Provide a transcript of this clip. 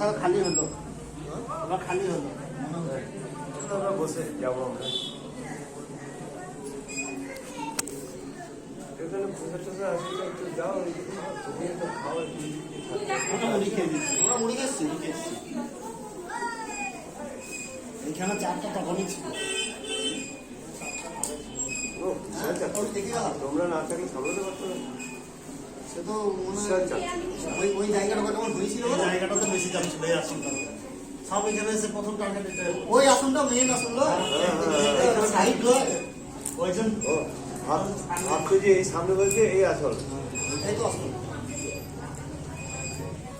আবার খালি হলো। আবার খালি হলো। আমরা বসে যাব আমরা এখানে বসে টসে আসি একটু যাও তুমি তো খাওয়া ওটা মুড়ি খেয়ে দিচ্ছি। ওরা মুড়ি খেয়েছি মুড়ি চারটা তখনই ছিল। আচ্ছা তোমরা না থাকলে সামলাতে পারতো সে তো ওই ওই জায়গাটা কেমন হয়েছিল এই জায়গাটা তো বেশি যাচ্ছিল এই আসনটা। সব এখানে এসে প্রথম টার্গেট এটা ওই আসনটা মেইন আসন সাইড ওই জন্য ও ভাব ভাবছ যে এই সামনে বলছে এই আসল এই তো আসন।